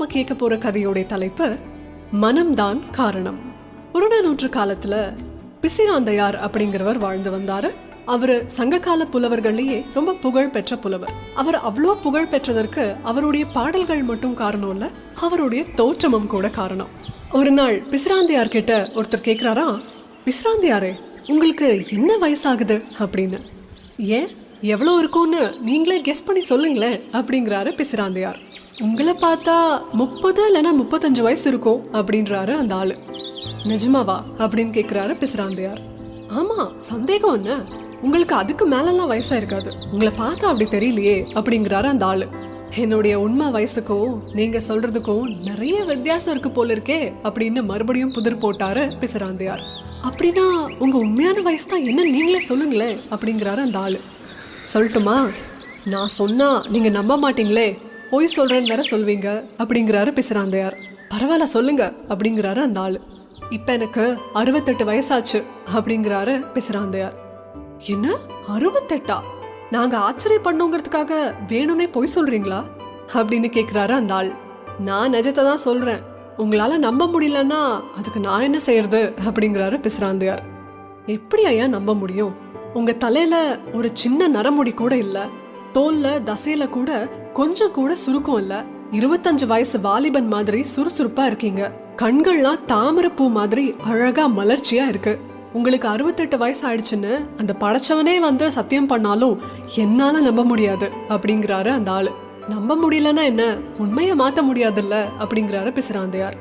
நம்ம கேட்க போற கதையோட தலைப்பு மனம்தான் காரணம். புறநானூற்று காலத்துல பிசிராந்தையார் அப்படிங்கிறவர் வாழ்ந்து வந்தாரு. அவரு சங்ககால புலவர்கள்லயே ரொம்ப புகழ் பெற்ற புலவர். அவர் அவ்வளோ புகழ் பெற்றதற்கு அவருடைய பாடல்கள் மட்டும் காரணம் இல்ல அவருடைய தோற்றமும் கூட காரணம். ஒரு நாள் பிசிராந்தையார் கிட்ட ஒருத்தர் கேக்குறாரா பிசிராந்தையாரே உங்களுக்கு என்ன வயசாகுது? அப்படின்னு. ஏன் எவ்வளோ இருக்கும்னு நீங்களே கெஸ் பண்ணி சொல்லுங்களேன் அப்படிங்கிறாரு பிசிராந்தையார். உங்களை பார்த்தா முப்பது இல்லைன்னா முப்பத்தஞ்சு வயசு இருக்கும் அப்படின்றாரு அந்த ஆளு. நிஜமாவா? அப்படின்னு கேட்குறாரு பிசுராந்தையார். ஆமாம் சந்தேகம் என்ன? உங்களுக்கு அதுக்கு மேலெல்லாம் வயசா இருக்காது உங்களை பார்த்தா அப்படி தெரியலையே அப்படிங்கிறாரு அந்த ஆளு. என்னுடைய உண்மை வயசுக்கும் நீங்க சொல்றதுக்கும் நிறைய வித்தியாசம் இருக்கு போல இருக்கே அப்படின்னு மறுபடியும் புதிர் போட்டாரு பிசுராந்தையார். அப்படின்னா உங்க உண்மையான வயசு தான் என்ன நீங்களே சொல்லுங்களேன் அப்படிங்கிறாரு அந்த ஆளு. சொல்லட்டுமா? நான் சொன்னா நீங்க நம்ப மாட்டீங்களே பொய் சொல்கிறேன்னு வேற சொல்வீங்க அப்படிங்கிறாரு பிசிராந்தையார். பரவாயில்ல சொல்லுங்க அப்படிங்கிறாரு அந்த ஆள். இப்போ எனக்கு அறுபத்தெட்டு வயசாச்சு அப்படிங்கிறாரு பிசிராந்தையார். என்ன? அறுபத்தெட்டா? நாங்க ஆச்சரியப்படணுங்கிறதுக்காக வேணும்னே பொய் சொல்கிறீங்களா அப்படின்னு கேட்குறாரு அந்த ஆள். நான் நிஜத்தை தான் சொல்கிறேன் உங்களால் நம்ப முடியலன்னா அதுக்கு நான் என்ன செய்யறது? அப்படிங்கிறாரு பிசிராந்தையார். எப்படி ஐயா நம்ப முடியும்? உங்கள் தலையில் ஒரு சின்ன நரமுடி கூட இல்லை. தோல்ல தசையில கூட கொஞ்சம் கூட சுருக்கம் இல்ல. இருபத்தஞ்சு வயசு வாலிபன் மாதிரி சுறுசுறுப்பா இருக்கீங்க. கண்கள்லாம் தாமரப்பூ மாதிரி அழகா மலர்ச்சியா இருக்கு. உங்களுக்கு அறுபத்தெட்டு வயசு ஆயிடுச்சுன்னு அந்த படைச்சவனே வந்து சத்தியம் பண்ணாலும் என்னால நம்ப முடியாது அப்படிங்கிறாரு அந்த ஆளு. நம்ப முடியலன்னா என்ன? உண்மையை மாத்த முடியாதுல்ல அப்படிங்கிறாரு பிசிராந்தையார்.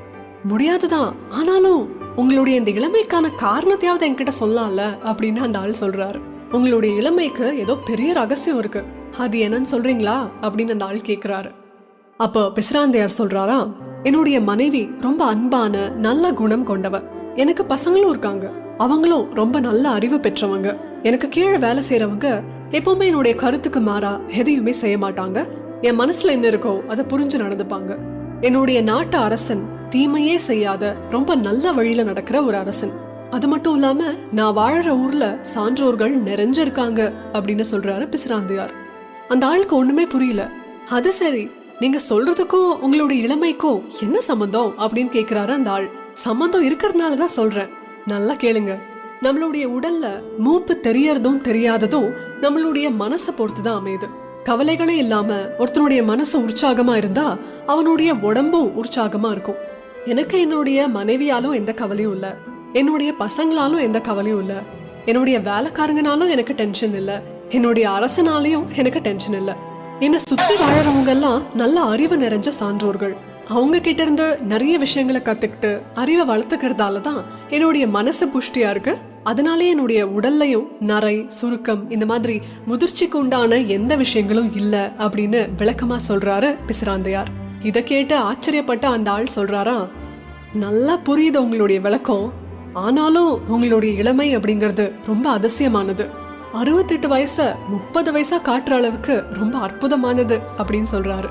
முடியாதுதான். ஆனாலும் உங்களுடைய இந்த இளமைக்கான காரணத்தையாவது என்கிட்ட சொல்லலாம்ல அப்படின்னு அந்த ஆள் சொல்றாரு. உங்களுடைய இளமைக்கு ஏதோ பெரிய ரகசியம் இருக்கு. அது என்னன்னு சொல்றீங்களா? அப்படின்னு அந்த ஆள் கேட்குறாரு அப்போ பிசிராந்தையார் சொல்றாரா? என்னுடைய மனைவி ரொம்ப அன்பான நல்ல குணம் கொண்டவ. எனக்கு பசங்களும் இருக்காங்க. அவங்களும் ரொம்ப நல்ல அறிவு பெற்றவங்க. எனக்கு கீழே வேலை செய்யறவங்க எப்பவுமே என்னுடைய கருத்துக்கு மாறா எதையுமே செய்ய மாட்டாங்க. என் மனசுல என்ன இருக்கோ அதை புரிஞ்சு நடந்துப்பாங்க. என்னுடைய நாட்டு அரசன் தீமையே செய்யாத ரொம்ப நல்ல வழியில நடக்கிற ஒரு அரசன். அது மட்டும் இல்லாம நான் வாழற ஊர்ல சான்றோர்கள் நிறைஞ்சு இருக்காங்க அப்படின்னு சொல்றாரு பிசிராந்தையார். அந்த ஆளுக்கு ஒண்ணுமே புரியல. அது சரி நீங்க சொல்றதுக்கும் உங்களுடைய இளமைக்கும் என்ன சம்பந்தம் அப்படின்னு கேக்குறாரு அந்த ஆள். சம்பந்தம் இருக்கிறதுனால தான் சொல்றேன். நல்லா கேளுங்க. நம்மளுடைய உடல்ல மூப்பு தெரியறதும் தெரியாததும் நம்மளுடைய மனசை பொறுத்து தான் அமையுது. கவலைகளே இல்லாம ஒருத்தனுடைய மனசு உற்சாகமா இருந்தா அவனுடைய உடம்பும் உற்சாகமா இருக்கும். எனக்கு என்னுடைய மனைவியாலும் எந்த கவலையும் இல்ல. என்னுடைய பசங்களாலும் எந்த கவலையும் இல்ல. என்னுடைய வேலைக்காரங்கனாலும் எனக்கு டென்ஷன் இல்ல. என்னுடைய அரசனாலையும் எனக்கு டென்ஷன் இல்ல. என்னை சுத்தி வாழறவங்க எல்லாம் நல்ல அறிவு நிறைஞ்ச சான்றோர்கள். அவங்க கிட்ட இருந்து நிறைய விஷயங்களை கத்துக்கிட்டு அறிவை வளர்த்துக்கிறதால தான் என்னுடைய மனசு புஷ்டியா இருக்கு. அதனாலே என்னுடைய உடல்லையும் நரை சுருக்கம் இந்த மாதிரி முதிர்ச்சிக்கு உண்டான எந்த விஷயங்களும் இல்ல அப்படின்னு விளக்கமா சொல்றாரு பிசிராந்தையார். இதை கேட்டு ஆச்சரியப்பட்ட அந்த ஆள் சொல்றாரா நல்லா புரியுது உங்களுடைய விளக்கம். ஆனாலும் உங்களுடைய இளமை அப்படிங்கிறது ரொம்ப அதிசயமானது. அறுபத்தெட்டு வயசை முப்பது வயசா காட்டுற அளவுக்கு ரொம்ப அற்புதமானது அப்படின்னு சொல்றாரு.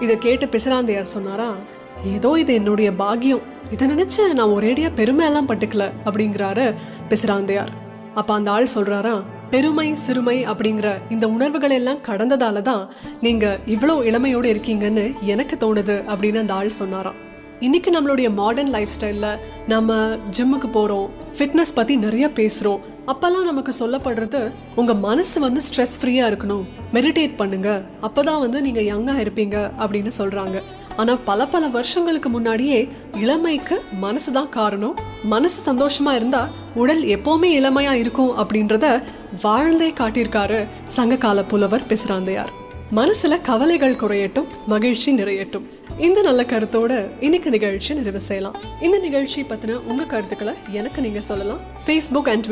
இதை கேட்டு பிசராந்தையார் சொன்னாரா ஏதோ இது என்னுடைய பாக்கியம். இதை நினைச்சு நான் ஒரேடியா பெருமை எல்லாம் பட்டுக்கல அப்படிங்கிறாரு பிசராந்தையார். அப்ப அந்த ஆள் சொல்றாரா பெருமை சிறுமை அப்படிங்கிற இந்த உணர்வுகள் எல்லாம் கடந்ததால தான் நீங்க இவ்வளோ இளமையோடு இருக்கீங்கன்னு எனக்கு தோணுது அப்படின்னு அந்த ஆள் சொன்னாராம். இன்னைக்கு நம்மளுடைய மாடர்ன் லைஃப் ஸ்டைலில் நம்ம ஜிம்முக்கு போறோம் ஃபிட்னஸ் பத்தி நிறைய பேசுகிறோம் அப்பெல்லாம் நமக்கு சொல்லப்படுறது உங்க மனசு வந்து ஸ்ட்ரெஸ் ஃப்ரீயா இருக்கணும். மெடிடேட் பண்ணுங்க. அப்பதான் வந்து நீங்க யங்கா இருப்பீங்க அப்படின்னு சொல்றாங்க. ஆனா பல பல வருஷங்களுக்கு முன்னாடியே இளமைக்கு மனசு தான் காரணம். மனசு சந்தோஷமா இருந்தா உடல் எப்போவுமே இளமையா இருக்கும் அப்படின்றத வாழ்ந்தே காட்டியிருக்காரு சங்ககால புலவர் பிசிராந்தையார். மனசுல கவலைகள் குறையட்டும் மகிழ்ச்சி நிறையட்டும். இந்த நல்ல கருத்தோட இன்னைக்கு நிகழ்ச்சி நிறைவு செய்யலாம். இந்த நிகழ்ச்சி பத்தின உங்க கருத்துக்களை எனக்கு நீங்க சொல்லலாம். Facebook and